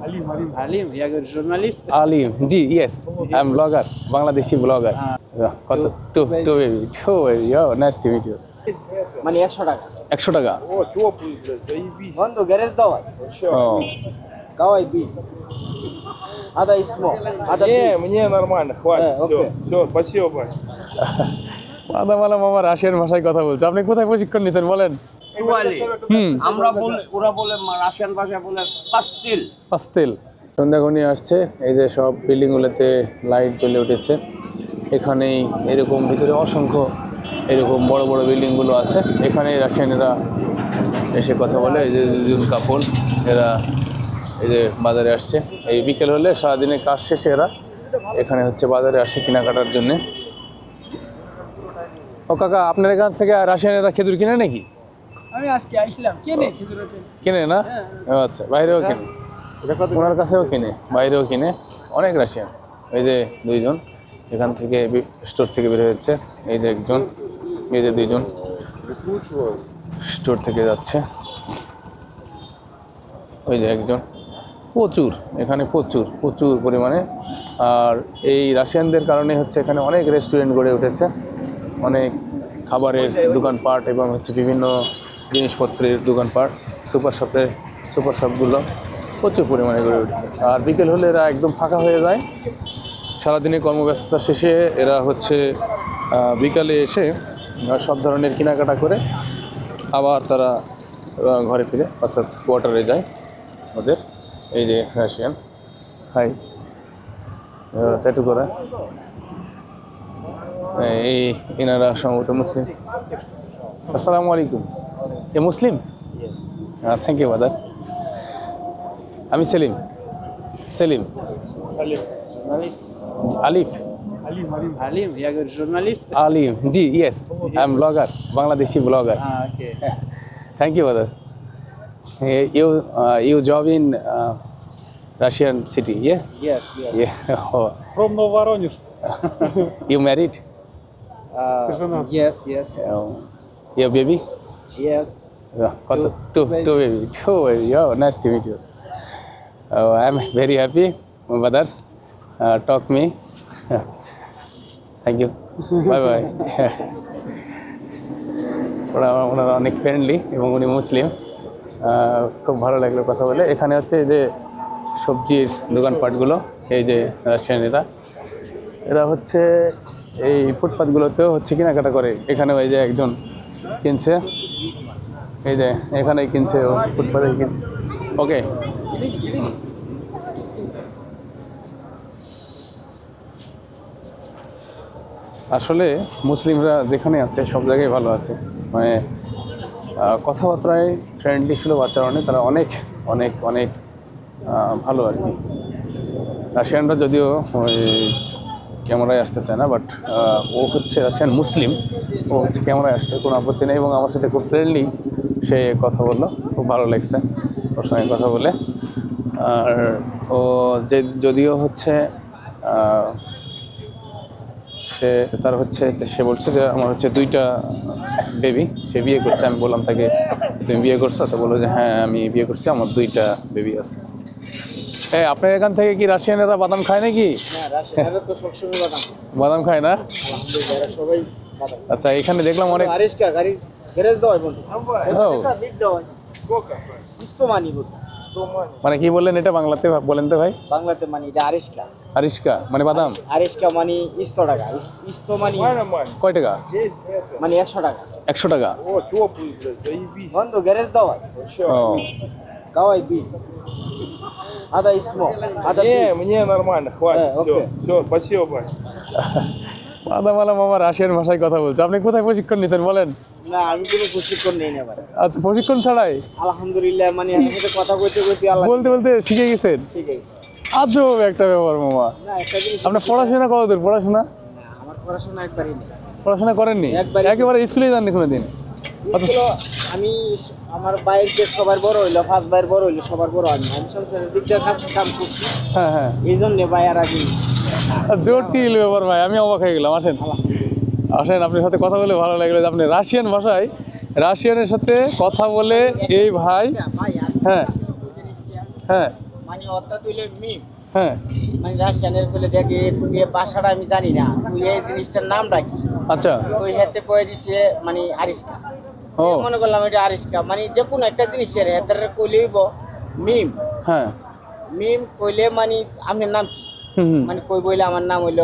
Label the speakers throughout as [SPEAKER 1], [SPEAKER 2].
[SPEAKER 1] Halim, Halim, я говорю, журналист.
[SPEAKER 2] Halim ji yes I am blogger Bangladeshi blogger কত two two baby two baby yo nice to meet you
[SPEAKER 1] মানে একশো টাকা
[SPEAKER 2] একশো টাকা
[SPEAKER 3] О, теплый, блядь, заебись.
[SPEAKER 1] বন্ধু গ্যারেজ দাওয়াত
[SPEAKER 3] Вообще.
[SPEAKER 2] ও
[SPEAKER 1] কাওয়াই বি আদা ইসমো আদা
[SPEAKER 3] Не, мне нормально, хватит.
[SPEAKER 1] Э,
[SPEAKER 3] все,
[SPEAKER 1] окей.
[SPEAKER 3] все, спасибо, Бань.
[SPEAKER 2] মাদা মালা মামা রাশিয়ান ভাষায় কথা বলছে আপনি কোথায় প্রশিক্ষণ নিতেন বলেন
[SPEAKER 1] টুয়ালি
[SPEAKER 2] হুম।
[SPEAKER 1] আমরা বলে ওরা বলে রাশিয়ান ভাষায় বলে পাস্তিল।
[SPEAKER 2] পাস্তেল। সন্ধ্যা আসছে এই যে সব বিল্ডিংগুলোতে লাইট জ্বলে উঠেছে। এখানেই এরকম ভিতরে অসংখ্য এরকম বড় বড় বিল্ডিংগুলো আছে। এখানে রাশিয়ানেরা এসে কথা বলে এই যে দুজন কাপড় এরা এই যে বাজারে আসছে। এই বিকেল হলে সারাদিনের কাজ শেষে এরা এখানে হচ্ছে বাজারে আসে কেনাকাটার জন্যে। ও কাকা আপনার এখান থেকে রাশিয়ানেরা খেজুর কিনে নাকি?
[SPEAKER 4] আমি আজকে আইছিলাম। কে খেজুরের
[SPEAKER 2] কিনে না? ও আচ্ছা বাইরেও কিনে। ওনার কাছেও কিনে বাইরেও কিনে। অনেক রাশিয়ান। এই যে দুইজন এখান থেকে স্টোর থেকে বের হচ্ছে এই যে একজন এই যে দুইজন। স্টোর থেকে যাচ্ছে। ওই যে একজন। প্রচুর এখানে প্রচুর প্রচুর পরিমাণে। আর এই রাশিয়ানদের কারণে হচ্ছে এখানে অনেক রেস্টুরেন্ট গড়ে উঠেছে। অনেক খাবারের দোকানপাট এবং হচ্ছে বিভিন্ন জিনিসপত্রের দোকানপাট, সুপার শপের সুপার শপগুলো প্রচুর পরিমাণে গড়ে উঠেছে। আর বিকেল হলে এরা একদম ফাঁকা হয়ে যায়। সারাদিনে কর্মব্যস্ততা শেষে এরা হচ্ছে বিকালে এসে সব ধরনের কেনাকাটা করে আবার তারা ঘরে ফিরে অর্থাৎ কোয়ার্টারে যায় ওদের। এই যে রাশিয়ান হাই ট্যাটু করা। এই এনারা সম্ভবত মুসলিম। আসসালামু আলাইকুম। এ মুসলিম থ্যাংক ইউ বাদার আমি সেলিম সেলিম
[SPEAKER 1] журналист
[SPEAKER 2] আলিফ
[SPEAKER 1] Halim, я говорю, журналист.
[SPEAKER 2] Halim ji yes I am blogger Bangladeshi blogger
[SPEAKER 1] А, окей.
[SPEAKER 2] Thank you brother you you job in Russian city yeah
[SPEAKER 1] Yes, yes.
[SPEAKER 2] Yeah
[SPEAKER 3] From Нововоронеж.
[SPEAKER 2] You married
[SPEAKER 1] Uh, yes, yes.
[SPEAKER 2] You baby
[SPEAKER 1] Yes.
[SPEAKER 2] কত to to baby to baby yo nice to meet you I am very happy brothers talk me thank you bye bye ওরা ওনারা অনেক friendly এবং উনি মুসলিম। খুব ভালো লাগল কথা বলে। এখানে হচ্ছে এই যে সবজির দোকানপাটগুলো এই যে রাশিয়ানিরা এরা হচ্ছে এই ফুটপাথগুলোতেও হচ্ছে কেনাকাটা করে। এখানে ওই যে একজন কিনছে। এই যে এখানে কিনছে ও ফুটপাথে কিনছে। ওকে আসলে মুসলিমরা যেখানে আছে, সব জায়গায় ভালো আছে। মানে কথাবার্তায় ফ্রেন্ডলি সুলভ আচরণে তারা অনেক অনেক অনেক ভালো আর কি। রাশিয়ানরা যদিও ওই ক্যামেরায় আসতে চায় না বাট ও হচ্ছে রাশিয়ান মুসলিম, ও হচ্ছে ক্যামেরায় আসছে, কোনো আপত্তি নেই, এবং আমার সাথে খুব ফ্রেন্ডলি সে কথা বলল খুব ভালো লাগছে ওর সঙ্গে কথা বলে। আর ও যে যদিও হচ্ছে সে তার হচ্ছে সে বলছে যে আমার হচ্ছে দুইটা বেবি সে বিয়ে করছে। আমি বললাম তাকে তুমি বিয়ে করছ? তো বলল যে হ্যাঁ আমি বিয়ে করছি আমার দুইটা বেবি আছে। এই আপনার এখান থেকে কি রাশিয়ানেরা বাদাম খায় নাকি?
[SPEAKER 1] বাদাম।
[SPEAKER 2] খায়। না। আচ্ছা এখানে দেখলাম অনেক
[SPEAKER 1] আরিশকা, গাড়ি গ্যারেজ দাও বন্ধু।
[SPEAKER 2] ও
[SPEAKER 1] এটা বিট দাও।
[SPEAKER 3] Сколько?
[SPEAKER 1] ইস্তো মানি বন্ধু।
[SPEAKER 2] মানে কি বললেন এটা বাংলাতে বলেন তো ভাই
[SPEAKER 1] বাংলাতে মানি এটা আরিশকা
[SPEAKER 2] আরিশকা মানে বাদাম
[SPEAKER 1] আরিশকা মানি ইস্তো টাকা ইস- ইস্তো মানি
[SPEAKER 3] Нормально, Мань.
[SPEAKER 2] কয় টাকা
[SPEAKER 3] Здесь это.
[SPEAKER 1] মানে একশো টাকা
[SPEAKER 2] একশো টাকা
[SPEAKER 3] О, теплый, блядь, заебись.
[SPEAKER 1] বন্ধু গ্যারেজ দাওয়াত
[SPEAKER 3] Вообще.
[SPEAKER 2] ও
[SPEAKER 1] কাওয়াই বি আদা ইসমো আদা
[SPEAKER 3] Не, мне нормально, хватит.
[SPEAKER 1] Э,
[SPEAKER 3] все,
[SPEAKER 1] окей.
[SPEAKER 3] все, спасибо,
[SPEAKER 2] মাদা মালা মামা রাশিয়ান ভাষায় কথা বলছে। আপনি কোথায় প্রশিক্ষণ নিতেন বলেন?
[SPEAKER 1] না আমি কোনো প্রশিক্ষণ নেই না
[SPEAKER 2] আচ্ছা প্রশিক্ষণ ছাড়াই?
[SPEAKER 1] আলহামদুলিল্লাহ মানে আমি সাথে কথা বলতে কইতে আল্লাহ
[SPEAKER 2] বলতে বলতে শিখে গেছেন?
[SPEAKER 1] শিখে
[SPEAKER 2] আজব একটা ব্যাপার মামা। আপনার পড়াশোনা কতদূর? পড়াশোনা?
[SPEAKER 1] আমার পড়াশোনা একবারই নেই।
[SPEAKER 2] পড়াশোনা করেননি? একেবারে স্কুলে যাননি কোনো
[SPEAKER 1] দিন আমি আমার বাইরের যে সবার বড় হইল ফার্স্ট ভাইয়ের বড় হইল সবার বড় আমি। আমি সংসারের দিক দিয়ে কাজ কাম করছি।
[SPEAKER 2] হ্যাঁ হ্যাঁ।
[SPEAKER 1] এই জন্যে ভাই আর আগে
[SPEAKER 2] জটিল ব্যাপার ভাই আমি অবাক হয়ে গেলাম আসেন। আসেন আপনার সাথে কথা বলে ভালো লাগল আপনি রাশিয়ান ভাষায় রাশিয়ানের সাথে কথা বলে এই ভাই হ্যাঁ হ্যাঁ।
[SPEAKER 1] মানে অর্থাৎ তুইলে মিম।
[SPEAKER 2] হ্যাঁ।
[SPEAKER 1] মানে রাশিয়ানের বলে দেখে এ ভাষাটা আমি জানি না তুই এই জিনিসটার নামটা কি?
[SPEAKER 2] আচ্ছা।
[SPEAKER 1] তুই হাতে কয়ে দিছে মানে আরিস্কা
[SPEAKER 2] ও।
[SPEAKER 1] মনে করলাম এটা আরিস্কা মানে যে কোনো একটা জিনিসের হাতের কইলেইব মিম।
[SPEAKER 2] হ্যাঁ।
[SPEAKER 1] মিম কইলে মানে আপনার নাম কি। মানে কই বইলে আমার নাম হইল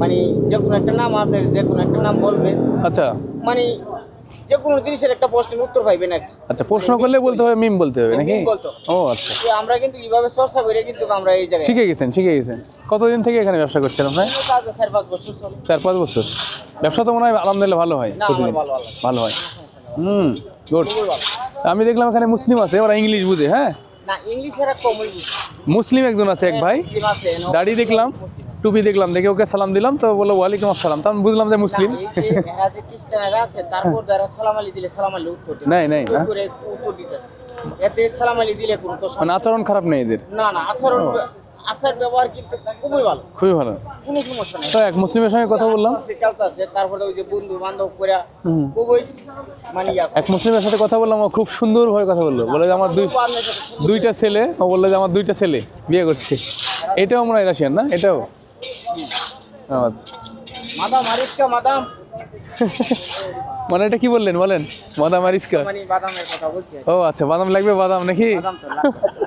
[SPEAKER 1] মানে যে কোনো একটা নাম আপনার যে কোনো একটা নাম বলবে।
[SPEAKER 2] আচ্ছা।
[SPEAKER 1] মানে যে কোনো জিনিসের একটা প্রশ্নের উত্তর পাইবেন আর
[SPEAKER 2] আচ্ছা প্রশ্ন করলে বলতে হবে মিম বলতে হবে নাকি। ও আচ্ছা।
[SPEAKER 1] আমরা কিন্তু এইভাবে চর্চা করে কিন্তু আমরা এই জায়গায়
[SPEAKER 2] শিখে গেছেন শিখে গেছেন। কতদিন থেকে এখানে ব্যবসা করছেন আপনার
[SPEAKER 1] চার পাঁচ বছর
[SPEAKER 2] চার পাঁচ বছর। ব্যবসা তো মনে হয় আলহামদুলিল্লাহ ভালো হয়
[SPEAKER 1] ভালো ভালো।
[SPEAKER 2] ভালো হয়। হুম গুড আমি দেখলাম এখানে মুসলিম আছে ওরা ইংলিশ বুঝে হ্যাঁ?
[SPEAKER 1] না ইংলিশের এক কমই বুঝি।
[SPEAKER 2] মুসলিম একজন আছে এক ভাই? দাড়ি দেখলাম টুপি দেখলাম দেখে ওকে সালাম দিলাম তো বলল ওয়ালাইকুম আসসালাম। তখন বুঝলাম যে মুসলিম। নাই, নাই, মানে আচরণ খারাপ নেই এদের।
[SPEAKER 1] না না আচরণ আচার ব্যবহার কিন্তু খুবই ভালো।
[SPEAKER 2] খুবই ভালো।
[SPEAKER 1] কোনো সমস্যা নেই।
[SPEAKER 2] তো এক মুসলিমের সঙ্গে কথা বললাম।
[SPEAKER 1] আছে, তারপরে ওই যে বন্ধু বান্ধব করে খুবই মানে
[SPEAKER 2] এক মুসলিমের সাথে কথা বললাম ও খুব সুন্দরভাবে কথা বলল। বলে যে আমার দুই
[SPEAKER 1] সাথে-
[SPEAKER 2] দুইটা ছেলে ও বলল যে আমার দুইটা ছেলে বিয়ে করছে। এটাও হয় রাশিয়ান না? এটাও? আচ্ছা।
[SPEAKER 1] মাদাম আরিফকা মাদাম।
[SPEAKER 2] মানে এটা কি বললেন? বলেন। বাদাম আরিসকা
[SPEAKER 1] মানে বাদামের কথা বলছি।
[SPEAKER 2] ও আচ্ছা বাদাম লাগবে বাদাম নাকি?
[SPEAKER 1] বাদাম তো।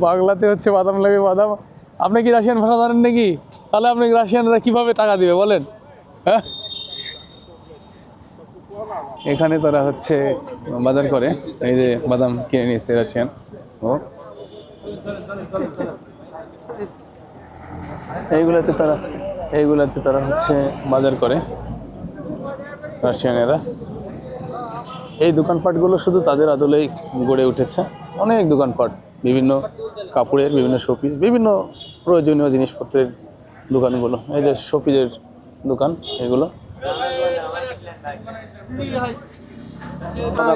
[SPEAKER 2] বাংলাতে হচ্ছে বাদাম লাগে বাদাম। আপনি কি রাশিয়ান ভাষা জানেন নাকি? তাহলে আপনি রাশিয়ানরা কীভাবে টাকা দিবে বলেন? হ্যাঁ? এখানে তারা হচ্ছে বাজার করে। এই যে বাদাম কিনে নিয়েছে রাশিয়ান। ও। এইগুলাতে তারা এইগুলাতে তারা হচ্ছে বাজার করে রাশিয়ানেরা। এই দোকানপাটগুলো শুধু তাদের আদলেই গড়ে উঠেছে। অনেক দোকানপাট বিভিন্ন কাপড়ের বিভিন্ন শোপিস বিভিন্ন প্রয়োজনীয় জিনিসপত্রের দোকানগুলো। এই যে শোপিসের দোকান এগুলো।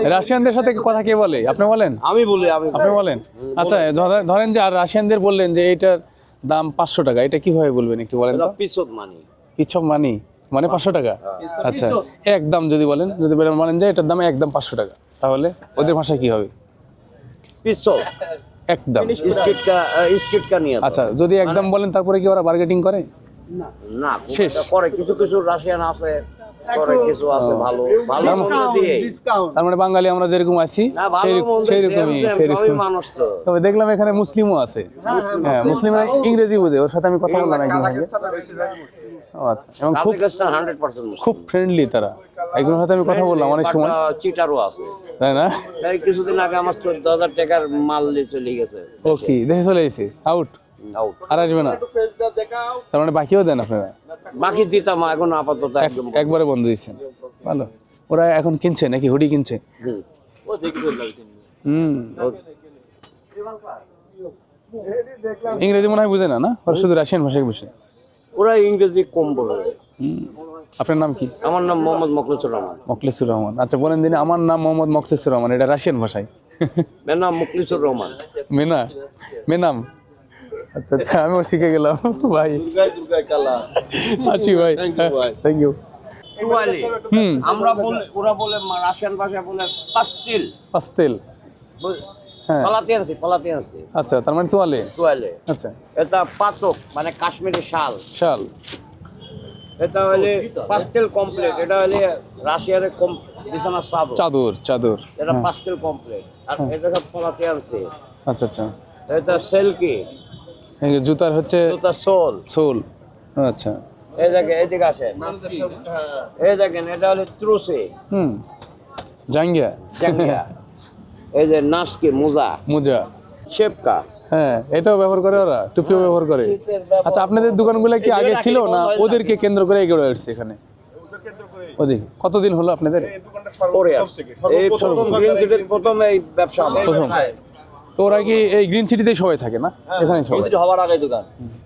[SPEAKER 2] রাশিয়ানদের সাথে কথা কে বলে? আপনি বলেন?
[SPEAKER 5] আমি বলি আমি
[SPEAKER 2] আপনি বলেন? আচ্ছা ধরে- ধরেন যে আর রাশিয়ানদের বললেন যে এইটার দাম পাঁচশো টাকা এটা কীভাবে বলবেন একটু বলেন তো?
[SPEAKER 5] পিছত মানি
[SPEAKER 2] পিছক মানি মানে পাঁচশো টাকা? আচ্ছা। একদম যদি বলেন যদি বলেন বলেন যে এটার দাম একদম পাঁচশো টাকা তাহলে ওদের ভাষায় কি হবে?
[SPEAKER 5] পিছত
[SPEAKER 2] একদম।
[SPEAKER 5] স্কিট কা নিয়ে
[SPEAKER 2] আচ্ছা যদি একদম বলেন তারপরে কি ওরা বার্গেটিং করে?
[SPEAKER 5] না
[SPEAKER 2] শেষ।
[SPEAKER 5] শেষ। করে কিছু কিছু রাশিয়ান আছে। কিছু আছে ভালো ভালো দিয়ে
[SPEAKER 2] তার মানে বাঙালি আমরা যেরকম আছি তবে দেখলাম এখানে মুসলিমও আছে। হ্যাঁ মুসলিমরা ইংরেজি বোঝে ওর সাথে আমি কথা বললাম আগে। আচ্ছা এবং খুব ফ্রেন্ডলি তারা। একজনের সাথে আমি কথা বললাম অনেক সময়।
[SPEAKER 5] চিটারও আছে।
[SPEAKER 2] তাই না?
[SPEAKER 5] কিছুদিন আগে আমার চোদ্দ হাজার টাকার মাল দিয়ে চলে গেছে
[SPEAKER 2] ও কি দেশে চলে এসেছে আউট
[SPEAKER 5] আউট
[SPEAKER 2] আর আসবে না? তার মানে বাকিও দেন আপনারা?
[SPEAKER 5] বাকি দিতাম এখন আপাতত একদম
[SPEAKER 2] একবারে বন্ধ দিচ্ছেন ভালো। ওরা এখন কিনছে নাকি? হুডি কিনছে?
[SPEAKER 5] হুম।
[SPEAKER 2] ইংরেজি মনে হয় বুঝে না না? ওরা শুধু রাশিয়ান ভাষায় বুঝে।
[SPEAKER 5] ওরা ইংরেজি কম বলে।
[SPEAKER 2] আপনার নাম কি?
[SPEAKER 5] আমার নাম মোহাম্মদ মকলুসুর রহমান।
[SPEAKER 2] মকলেসুর রহমান। আচ্ছা বলেন দিন আমার নাম মোহাম্মদ মকলেসুর রহমান এটা রাশিয়ান ভাষায়।
[SPEAKER 5] মের নাম মুকলিসুর রহমান।
[SPEAKER 2] মেনা? মেনাম? আচ্ছা আচ্ছা আমিও শিখে গেলাম। ভাই। আছি ভাই। থ্যাংক ইউ
[SPEAKER 5] টুয়ালি
[SPEAKER 2] হুম।
[SPEAKER 5] আমরা বলে ওরা বলে রাশিয়ান ভাষায় বলে পাস্তিল।
[SPEAKER 2] পাস্তেল। হ্যাঁ।
[SPEAKER 5] পলাতে আনছি পলাতে আনছি।
[SPEAKER 2] আচ্ছা তার মানে তোয়ালে?
[SPEAKER 5] টুয়ালে
[SPEAKER 2] আচ্ছা।
[SPEAKER 5] এটা পাতক মানে কাশ্মীরি শাল।
[SPEAKER 2] শাল।
[SPEAKER 5] এটা হলে পাস্তেল কমপ্লিট এটা হলে রাশিয়ার কম বিছানার চাদর।
[SPEAKER 2] চাদর চাদর।
[SPEAKER 5] এটা পাস্তেল কমপ্লিট আর এটা সব পলাতে আনছি।
[SPEAKER 2] আচ্ছা আচ্ছা।
[SPEAKER 5] এটা সেলকি
[SPEAKER 2] জুতার হচ্ছে
[SPEAKER 5] এটা সোল।
[SPEAKER 2] সোল। আচ্ছা।
[SPEAKER 5] এই দেখেন আসেন। এই দেখেন এটা হলে ত্রুসি।
[SPEAKER 2] হুম। জাঙ্গিয়া।
[SPEAKER 5] জাঙ্গিয়া। এই যে নাসকি মোজা।
[SPEAKER 2] মোজা।
[SPEAKER 5] শেপকা।
[SPEAKER 2] হ্যাঁ এটাও ব্যবহার করে ওরা টুপিও ব্যবহার করে। আচ্ছা আপনাদের দোকানগুলো কি আগে ছিল না ওদেরকে কেন্দ্র করে এগিয়ে আসছে এখানে? ওদিকে কতদিন হলো আপনাদের?
[SPEAKER 5] প্রথম এই ব্যবসা।
[SPEAKER 2] প্রথম। তো ওরা কি এই গ্রিন সিটিতেই সবাই থাকে না? এখানে সবাই
[SPEAKER 5] হওয়ার আগে দোকান।